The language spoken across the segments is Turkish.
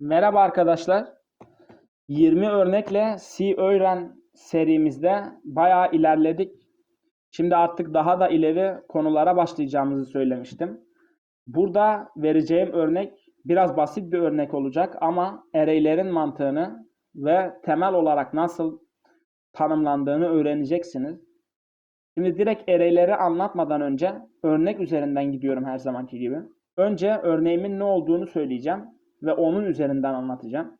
Merhaba arkadaşlar. 20 örnekle C öğren serimizde bayağı ilerledik. Şimdi artık daha da ileri konulara başlayacağımızı söylemiştim. Burada vereceğim örnek biraz basit bir örnek olacak ama array'lerin mantığını ve temel olarak nasıl tanımlandığını öğreneceksiniz. Şimdi direkt array'leri anlatmadan önce örnek üzerinden gidiyorum her zamanki gibi. Önce örneğimin ne olduğunu söyleyeceğim ve onun üzerinden anlatacağım.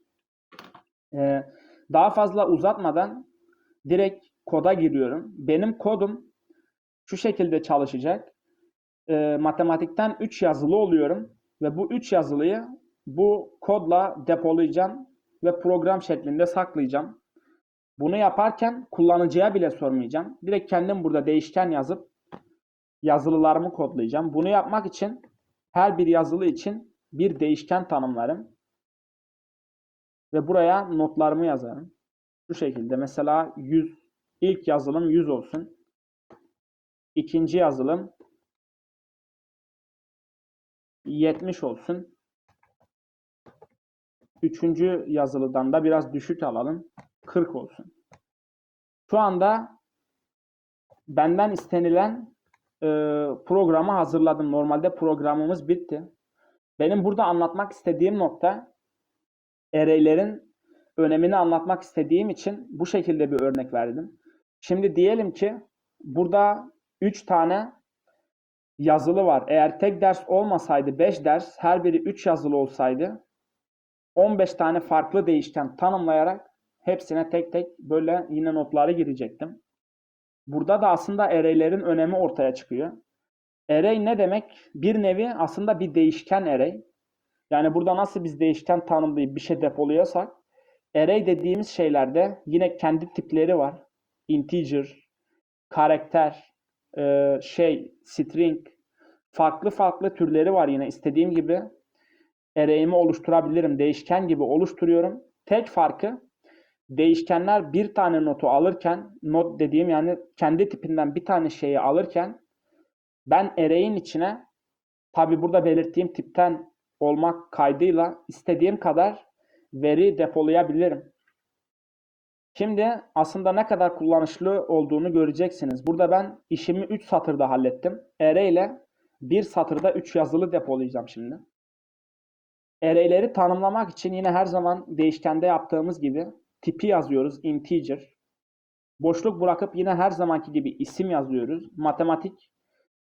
Ee, daha fazla uzatmadan direkt koda giriyorum. Benim kodum şu şekilde çalışacak. Ee, matematikten 3 yazılı oluyorum ve bu 3 yazılıyı bu kodla depolayacağım ve program şeklinde saklayacağım. Bunu yaparken kullanıcıya bile sormayacağım. Direkt kendim burada değişken yazıp yazılılarımı kodlayacağım. Bunu yapmak için her bir yazılı için bir değişken tanımlarım. Ve buraya notlarımı yazarım. Şu şekilde mesela 100 ilk yazılım 100 olsun. İkinci yazılım 70 olsun. Üçüncü yazılıdan da biraz düşük alalım. 40 olsun. Şu anda benden istenilen e, programı hazırladım. Normalde programımız bitti. Benim burada anlatmak istediğim nokta array'lerin önemini anlatmak istediğim için bu şekilde bir örnek verdim. Şimdi diyelim ki burada 3 tane yazılı var. Eğer tek ders olmasaydı 5 ders, her biri 3 yazılı olsaydı 15 tane farklı değişken tanımlayarak hepsine tek tek böyle yine notları girecektim. Burada da aslında array'lerin önemi ortaya çıkıyor. Array ne demek? Bir nevi aslında bir değişken array. Yani burada nasıl biz değişken tanımlayıp bir şey depoluyorsak array dediğimiz şeylerde yine kendi tipleri var. Integer, karakter, e, şey, string, farklı farklı türleri var yine. istediğim gibi array'imi oluşturabilirim. Değişken gibi oluşturuyorum. Tek farkı değişkenler bir tane notu alırken, not dediğim yani kendi tipinden bir tane şeyi alırken ben array'in içine tabi burada belirttiğim tipten olmak kaydıyla istediğim kadar veri depolayabilirim. Şimdi aslında ne kadar kullanışlı olduğunu göreceksiniz. Burada ben işimi 3 satırda hallettim. Array ile bir satırda 3 yazılı depolayacağım şimdi. Array'leri tanımlamak için yine her zaman değişkende yaptığımız gibi tipi yazıyoruz integer. Boşluk bırakıp yine her zamanki gibi isim yazıyoruz. Matematik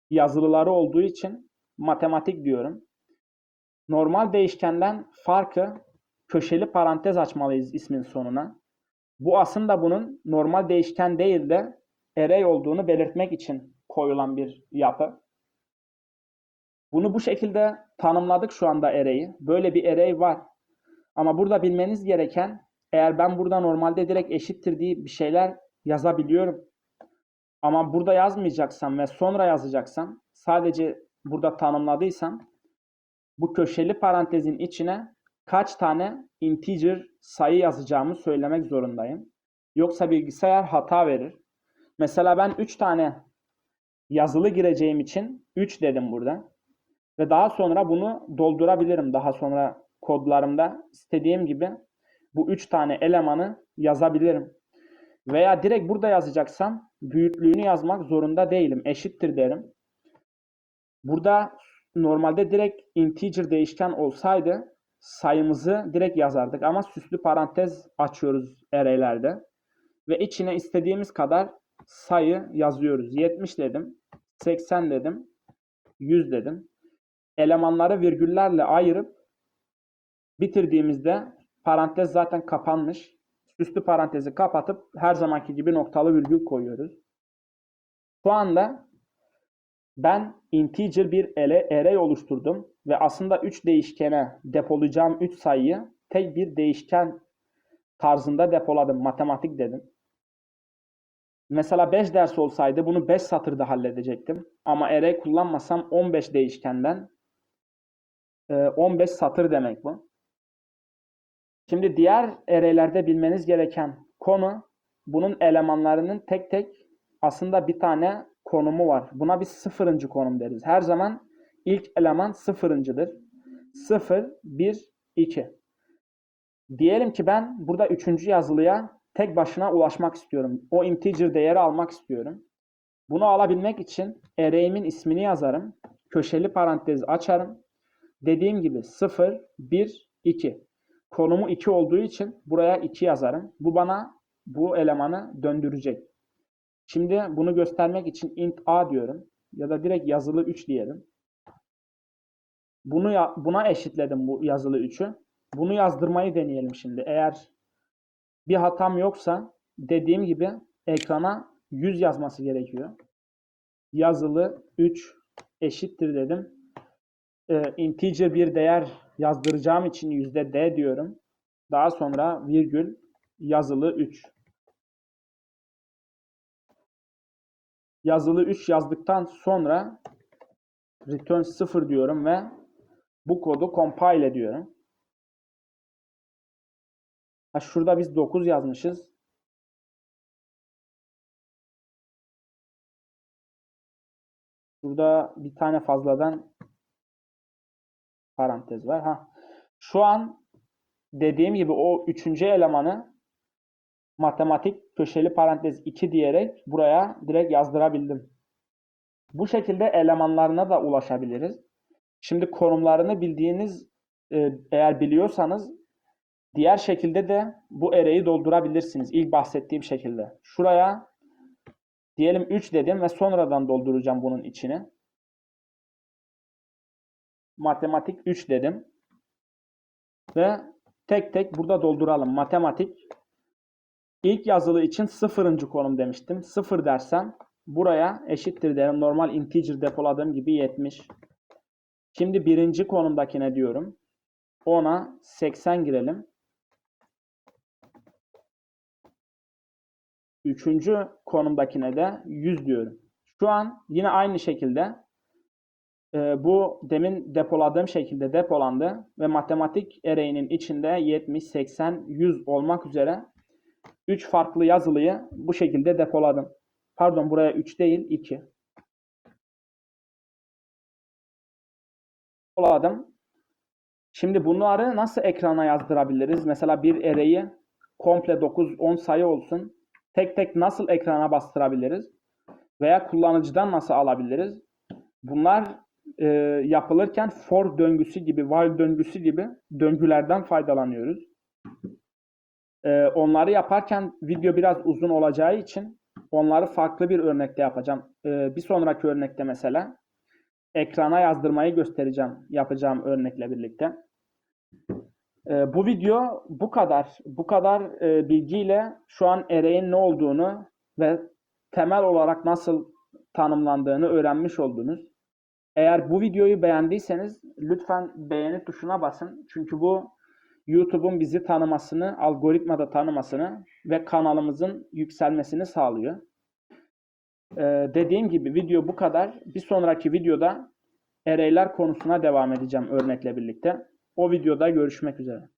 yazılıları olduğu için matematik diyorum. Normal değişkenden farkı köşeli parantez açmalıyız ismin sonuna. Bu aslında bunun normal değişken değil de array olduğunu belirtmek için koyulan bir yapı. Bunu bu şekilde tanımladık şu anda array'i. Böyle bir array var. Ama burada bilmeniz gereken eğer ben burada normalde direkt eşittir diye bir şeyler yazabiliyorum. Ama burada yazmayacaksam ve sonra yazacaksam sadece burada tanımladıysam bu köşeli parantezin içine kaç tane integer sayı yazacağımı söylemek zorundayım. Yoksa bilgisayar hata verir. Mesela ben 3 tane yazılı gireceğim için 3 dedim burada. Ve daha sonra bunu doldurabilirim. Daha sonra kodlarımda istediğim gibi bu 3 tane elemanı yazabilirim. Veya direkt burada yazacaksam büyüklüğünü yazmak zorunda değilim. Eşittir derim. Burada normalde direkt integer değişken olsaydı sayımızı direkt yazardık ama süslü parantez açıyoruz array'lerde ve içine istediğimiz kadar sayı yazıyoruz. 70 dedim, 80 dedim, 100 dedim. Elemanları virgüllerle ayırıp bitirdiğimizde parantez zaten kapanmış. Süslü parantezi kapatıp her zamanki gibi noktalı virgül koyuyoruz. Şu anda ben integer bir array oluşturdum ve aslında 3 değişkene depolayacağım 3 sayıyı tek bir değişken tarzında depoladım. Matematik dedim. Mesela 5 ders olsaydı bunu 5 satırda halledecektim. Ama array kullanmasam 15 değişkenden 15 satır demek bu. Şimdi diğer array'lerde bilmeniz gereken konu bunun elemanlarının tek tek aslında bir tane konumu var. Buna biz sıfırıncı konum deriz. Her zaman ilk eleman sıfırıncıdır. 0, 1, 2. Diyelim ki ben burada üçüncü yazılıya tek başına ulaşmak istiyorum. O integer değeri almak istiyorum. Bunu alabilmek için array'imin ismini yazarım. Köşeli parantez açarım. Dediğim gibi 0, 1, 2. Konumu 2 olduğu için buraya 2 yazarım. Bu bana bu elemanı döndürecek. Şimdi bunu göstermek için int a diyorum. Ya da direkt yazılı 3 diyelim. Bunu ya- buna eşitledim bu yazılı 3'ü. Bunu yazdırmayı deneyelim şimdi. Eğer bir hatam yoksa dediğim gibi ekrana 100 yazması gerekiyor. Yazılı 3 eşittir dedim. Ee, integer bir değer yazdıracağım için yüzde d diyorum. Daha sonra virgül yazılı 3. Yazılı 3 yazdıktan sonra return 0 diyorum ve bu kodu compile ediyorum. Ha şurada biz 9 yazmışız. Burada bir tane fazladan parantez var. Ha. Şu an dediğim gibi o üçüncü elemanı matematik köşeli parantez 2 diyerek buraya direkt yazdırabildim. Bu şekilde elemanlarına da ulaşabiliriz. Şimdi konumlarını bildiğiniz e, eğer biliyorsanız diğer şekilde de bu array'i doldurabilirsiniz. İlk bahsettiğim şekilde. Şuraya diyelim 3 dedim ve sonradan dolduracağım bunun içini. Matematik 3 dedim. Ve tek tek burada dolduralım. Matematik ilk yazılı için sıfırıncı konum demiştim. Sıfır dersem buraya eşittir derim. Normal integer depoladığım gibi 70. Şimdi birinci konumdakine diyorum. Ona 80 girelim. Üçüncü konumdakine de 100 diyorum. Şu an yine aynı şekilde e, bu demin depoladığım şekilde depolandı ve matematik array'inin içinde 70, 80, 100 olmak üzere 3 farklı yazılıyı bu şekilde depoladım. Pardon buraya 3 değil 2. Depoladım. Şimdi bunları nasıl ekrana yazdırabiliriz? Mesela bir array'i komple 9-10 sayı olsun. Tek tek nasıl ekrana bastırabiliriz? Veya kullanıcıdan nasıl alabiliriz? Bunlar e, yapılırken for döngüsü gibi, while döngüsü gibi döngülerden faydalanıyoruz. E, onları yaparken video biraz uzun olacağı için onları farklı bir örnekte yapacağım. E, bir sonraki örnekte mesela ekrana yazdırmayı göstereceğim yapacağım örnekle birlikte. E, bu video bu kadar. Bu kadar e, bilgiyle şu an array'in ne olduğunu ve temel olarak nasıl tanımlandığını öğrenmiş oldunuz. Eğer bu videoyu beğendiyseniz lütfen beğeni tuşuna basın. Çünkü bu YouTube'un bizi tanımasını, algoritmada tanımasını ve kanalımızın yükselmesini sağlıyor. Ee, dediğim gibi video bu kadar. Bir sonraki videoda array'ler konusuna devam edeceğim örnekle birlikte. O videoda görüşmek üzere.